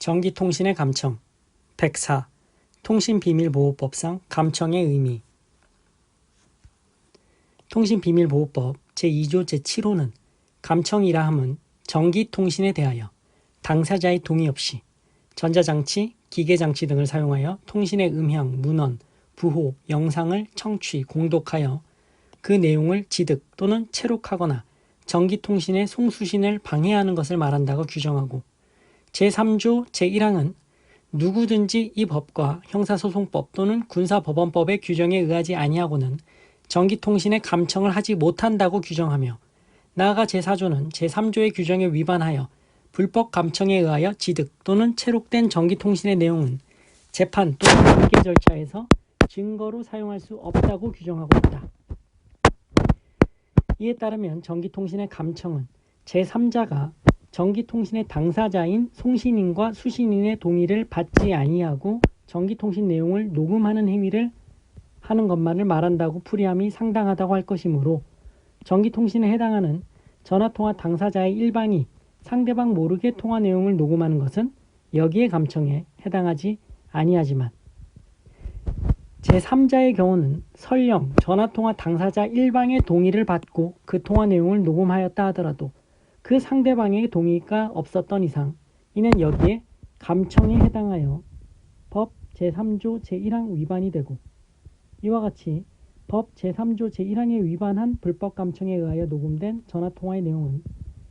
전기통신의 감청 104. 통신비밀보호법상 감청의 의미 통신비밀보호법 제2조 제7호는 감청이라 함은 전기통신에 대하여 당사자의 동의 없이 전자장치, 기계장치 등을 사용하여 통신의 음향, 문헌, 부호, 영상을 청취, 공독하여 그 내용을 지득 또는 체록하거나 전기통신의 송수신을 방해하는 것을 말한다고 규정하고 제3조 제1항은 누구든지 이 법과 형사소송법 또는 군사법원법의 규정에 의하지 아니하고는 전기통신의 감청을 하지 못한다고 규정하며 나아가 제4조는 제3조의 규정에 위반하여 불법 감청에 의하여 지득 또는 체록된 전기통신의 내용은 재판 또는 관계 절차에서 증거로 사용할 수 없다고 규정하고 있다. 이에 따르면 전기통신의 감청은 제3자가 전기통신의 당사자인 송신인과 수신인의 동의를 받지 아니하고 전기통신 내용을 녹음하는 행위를 하는 것만을 말한다고 풀이함이 상당하다고 할 것이므로 전기통신에 해당하는 전화통화 당사자의 일방이 상대방 모르게 통화 내용을 녹음하는 것은 여기에 감청에 해당하지 아니하지만 제3자의 경우는 설령 전화통화 당사자 일방의 동의를 받고 그 통화 내용을 녹음하였다 하더라도 그 상대방의 동의가 없었던 이상 이는 여기에 감청에 해당하여 법 제3조 제1항 위반이 되고 이와 같이 법 제3조 제1항에 위반한 불법 감청에 의하여 녹음된 전화통화의 내용은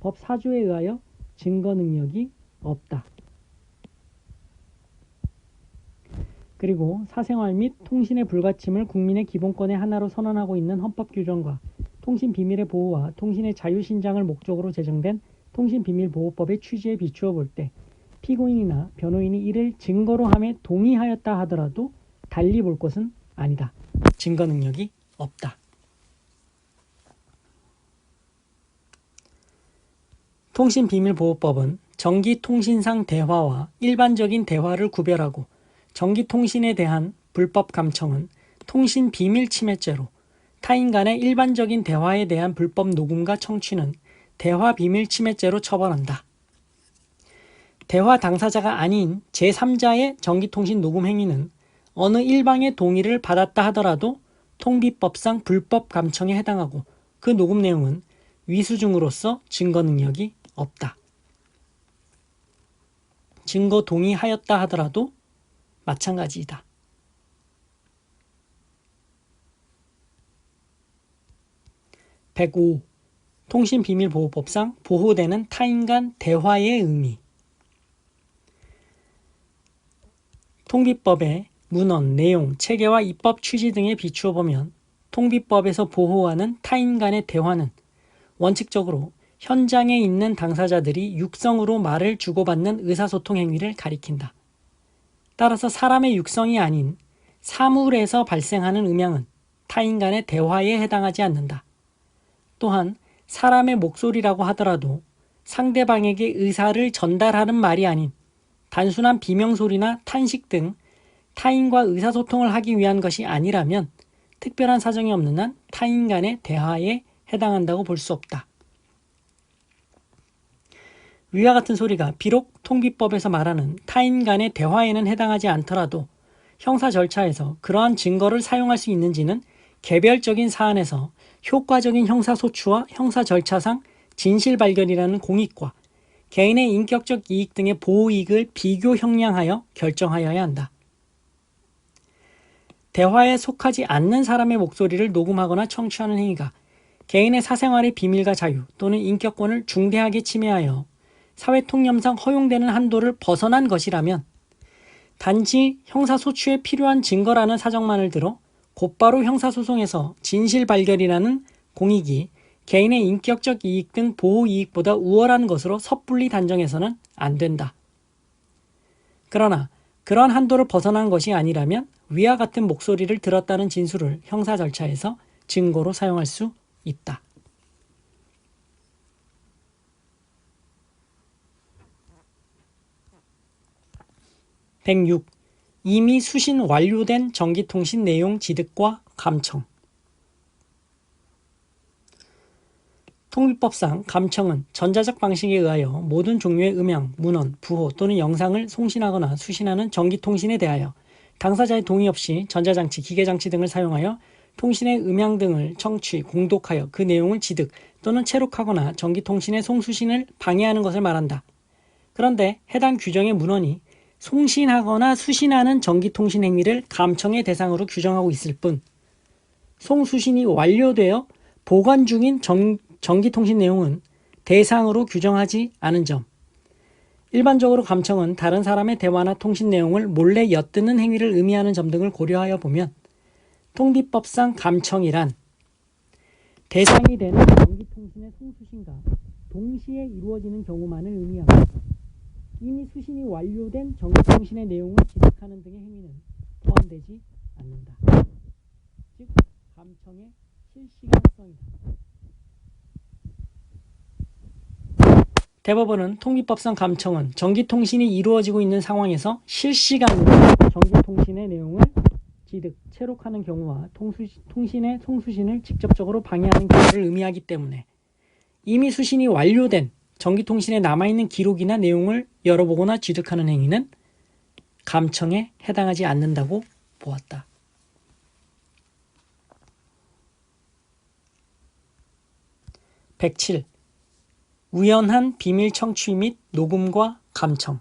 법 4조에 의하여 증거 능력이 없다. 그리고 사생활 및 통신의 불가침을 국민의 기본권의 하나로 선언하고 있는 헌법 규정과 통신 비밀의 보호와 통신의 자유 신장을 목적으로 제정된 통신비밀보호법의 취지에 비추어 볼 때 피고인이나 변호인이 이를 증거로 함에 동의하였다 하더라도 달리 볼 것은 아니다. 증거 능력이 없다. 통신비밀보호법은 전기통신상 대화와 일반적인 대화를 구별하고 전기통신에 대한 불법 감청은 통신 비밀 침해죄로 타인 간의 일반적인 대화에 대한 불법 녹음과 청취는 대화 비밀 침해죄로 처벌한다. 대화 당사자가 아닌 제3자의 전기통신 녹음 행위는 어느 일방의 동의를 받았다 하더라도 통비법상 불법 감청에 해당하고 그 녹음 내용은 위수중으로서 증거 능력이 없다. 증거 동의하였다 하더라도 마찬가지이다. (105) 통신비밀보호법상 보호되는 타인 간 대화의 의미 통비법의 문헌, 내용, 체계와 입법 취지 등에 비추어 보면 통비법에서 보호하는 타인 간의 대화는 원칙적으로 현장에 있는 당사자들이 육성으로 말을 주고받는 의사소통 행위를 가리킨다. 따라서 사람의 육성이 아닌 사물에서 발생하는 음향은 타인 간의 대화에 해당하지 않는다. 또한 사람의 목소리라고 하더라도 상대방에게 의사를 전달하는 말이 아닌 단순한 비명소리나 탄식 등 타인과 의사소통을 하기 위한 것이 아니라면 특별한 사정이 없는 한 타인 간의 대화에 해당한다고 볼 수 없다. 위와 같은 소리가 비록 통비법에서 말하는 타인 간의 대화에는 해당하지 않더라도 형사 절차에서 그러한 증거를 사용할 수 있는지는 개별적인 사안에서 효과적인 형사소추와 형사 절차상 진실 발견이라는 공익과 개인의 인격적 이익 등의 보호 이익을 비교 형량하여 결정하여야 한다. 대화에 속하지 않는 사람의 목소리를 녹음하거나 청취하는 행위가 개인의 사생활의 비밀과 자유 또는 인격권을 중대하게 침해하여 사회 통념상 허용되는 한도를 벗어난 것이라면 단지 형사소추에 필요한 증거라는 사정만을 들어 곧바로 형사소송에서 진실 발견이라는 공익이 개인의 인격적 이익 등 보호 이익보다 우월한 것으로 섣불리 단정해서는 안 된다. 그러나 그런 한도를 벗어난 것이 아니라면 위와 같은 목소리를 들었다는 진술을 형사 절차에서 증거로 사용할 수 있다. 106. 이미 수신 완료된 전기통신 내용 지득과 감청 통비법상 감청은 전자적 방식에 의하여 모든 종류의 음향, 문헌, 부호 또는 영상을 송신하거나 수신하는 전기통신에 대하여 당사자의 동의 없이 전자장치, 기계장치 등을 사용하여 통신의 음향 등을 청취, 공독하여 그 내용을 지득 또는 체록하거나 전기통신의 송수신을 방해하는 것을 말한다. 그런데 해당 규정의 문헌이 송신하거나 수신하는 전기통신 행위를 감청의 대상으로 규정하고 있을 뿐 송수신이 완료되어 보관 중인 전, 전기통신 내용은 대상으로 규정하지 않은 점. 일반적으로 감청은 다른 사람의 대화나 통신 내용을 몰래 엿듣는 행위를 의미하는 점 등을 고려하여 보면 통비법상 감청이란 대상이 되는 전기통신의 송수신과 동시에 이루어지는 경우만을 의미하고 이미 수신이 완료된 전기통신의 내용을 지적하는 등의 행위는 포함되지 않는다. 즉, 감청의 실시간성이다. 대법원은 통비법상 감청은 전기통신이 이루어지고 있는 상황에서 실시간으로 전기통신의 내용을 지득, 체록하는 경우와 통수시, 통신의 송수신을 직접적으로 방해하는 경우를 의미하기 때문에 이미 수신이 완료된 전기통신에 남아있는 기록이나 내용을 열어보거나 취득하는 행위는 감청에 해당하지 않는다고 보았다. 107. 우연한 비밀 청취 및 녹음과 감청.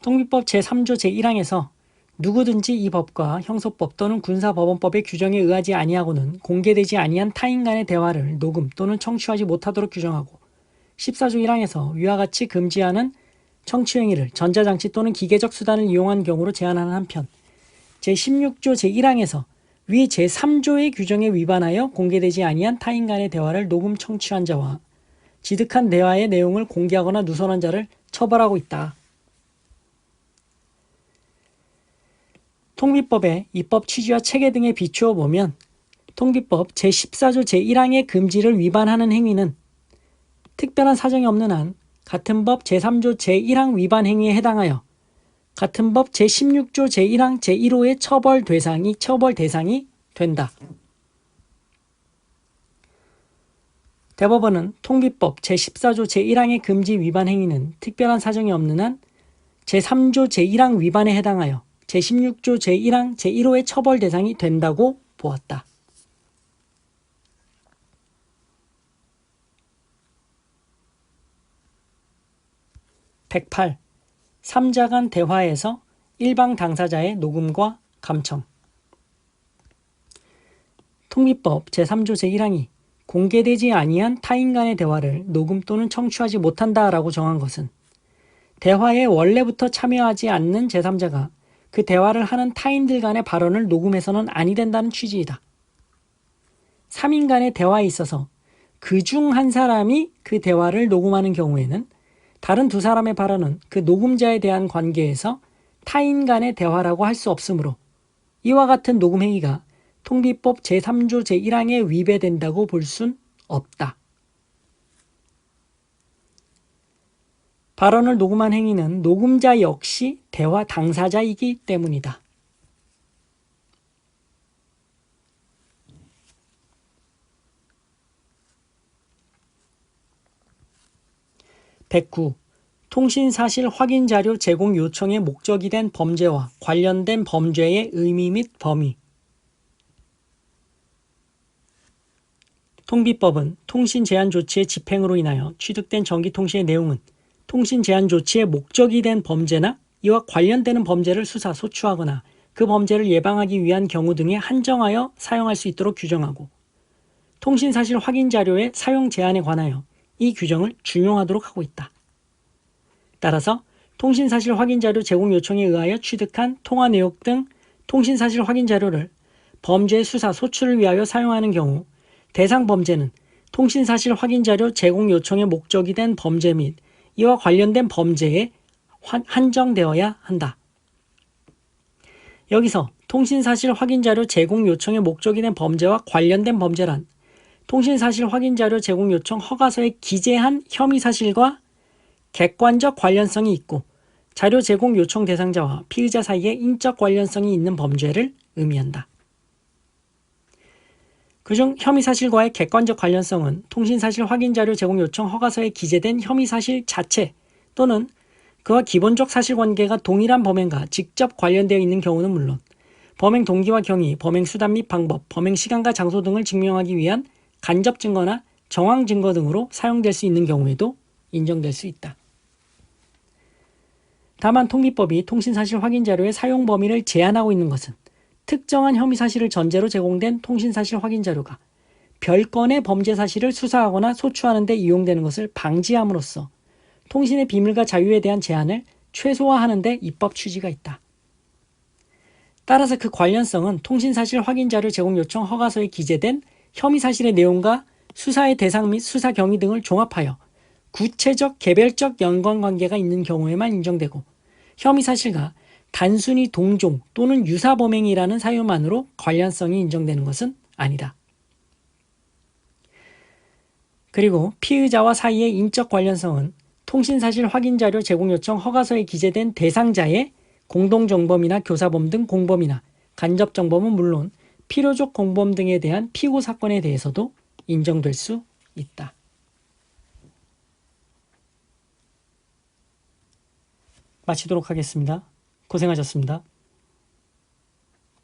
통비법 제3조 제1항에서 누구든지 이 법과 형소법 또는 군사법원법의 규정에 의하지 아니하고는 공개되지 아니한 타인 간의 대화를 녹음 또는 청취하지 못하도록 규정하고 14조 1항에서 위와 같이 금지하는 청취 행위를 전자장치 또는 기계적 수단을 이용한 경우로 제한하는 한편 제16조 제1항에서 위 제3조의 규정에 위반하여 공개되지 아니한 타인 간의 대화를 녹음 청취한 자와 지득한 대화의 내용을 공개하거나 누설한 자를 처벌하고 있다. 통비법의 입법 취지와 체계 등에 비추어 보면 통비법 제14조 제1항의 금지를 위반하는 행위는 특별한 사정이 없는 한 같은 법 제3조 제1항 위반 행위에 해당하여 같은 법 제16조 제1항 제1호의 처벌 대상이 처벌 대상이 된다. 대법원은 통비법 제14조 제1항의 금지 위반 행위는 특별한 사정이 없는 한 제3조 제1항 위반에 해당하여 제16조 제1항 제1호의 처벌 대상이 된다고 보았다. (108) 3자 간 대화에서 일방 당사자의 녹음과 감청 통비법 제3조 제1항이 공개되지 아니한 타인 간의 대화를 녹음 또는 청취하지 못한다라고 정한 것은 대화에 원래부터 참여하지 않는 제3자가 그 대화를 하는 타인들 간의 발언을 녹음해서는 아니 된다는 취지이다. 3인 간의 대화에 있어서 그 중 한 사람이 그 대화를 녹음하는 경우에는 다른 두 사람의 발언은 그 녹음자에 대한 관계에서 타인 간의 대화라고 할 수 없으므로 이와 같은 녹음 행위가 통비법 제3조 제1항에 위배된다고 볼 순 없다. 발언을 녹음한 행위는 녹음자 역시 대화 당사자이기 때문이다. 백구 통신사실 확인 자료 제공 요청의 목적이 된 범죄와 관련된 범죄의 의미 및 범위 통비법은 통신 제한 조치의 집행으로 인하여 취득된 전기통신의 내용은 통신 제한 조치의 목적이 된 범죄나 이와 관련되는 범죄를 수사, 소추하거나 그 범죄를 예방하기 위한 경우 등에 한정하여 사용할 수 있도록 규정하고 통신 사실 확인 자료의 사용 제한에 관하여 이 규정을 준용하도록 하고 있다. 따라서 통신 사실 확인 자료 제공 요청에 의하여 취득한 통화 내역 등 통신 사실 확인 자료를 범죄 수사, 소출을 위하여 사용하는 경우 대상 범죄는 통신 사실 확인 자료 제공 요청의 목적이 된 범죄 및 이와 관련된 범죄에 한정되어야 한다. 여기서 통신사실 확인 자료 제공 요청의 목적이 된 범죄와 관련된 범죄란 통신사실 확인 자료 제공 요청 허가서에 기재한 혐의 사실과 객관적 관련성이 있고 자료 제공 요청 대상자와 피의자 사이에 인적 관련성이 있는 범죄를 의미한다. 그중 혐의 사실과의 객관적 관련성은 통신 사실 확인 자료 제공 요청 허가서에 기재된 혐의 사실 자체 또는 그와 기본적 사실관계가 동일한 범행과 직접 관련되어 있는 경우는 물론 범행 동기와 경위, 범행 수단 및 방법, 범행 시간과 장소 등을 증명하기 위한 간접 증거나 정황 증거 등으로 사용될 수 있는 경우에도 인정될 수 있다. 다만 통비법이 통신사실 확인 자료의 사용 범위를 제한하고 있는 것은 특정한 혐의 사실을 전제로 제공된 통신사실 확인 자료가 별건의 범죄 사실을 수사하거나 소추하는 데 이용되는 것을 방지함으로써 통신의 비밀과 자유에 대한 제한을 최소화하는 데 입법 취지가 있다. 따라서 그 관련성은 통신사실 확인 자료 제공 요청 허가서에 기재된 혐의 사실의 내용과 수사의 대상 및 수사 경위 등을 종합하여 구체적 개별적 연관관계가 있는 경우에만 인정되고 혐의 사실과 단순히 동종 또는 유사 범행이라는 사유만으로 관련성이 인정되는 것은 아니다. 그리고 피의자와 사이의 인적 관련성은 통신사실 확인 자료 제공 요청 허가서에 기재된 대상자의 공동정범이나 교사범 등 공범이나 간접정범은 물론 필요적 공범 등에 대한 피고 사건에 대해서도 인정될 수 있다. 마치도록 하겠습니다. 고생하셨습니다.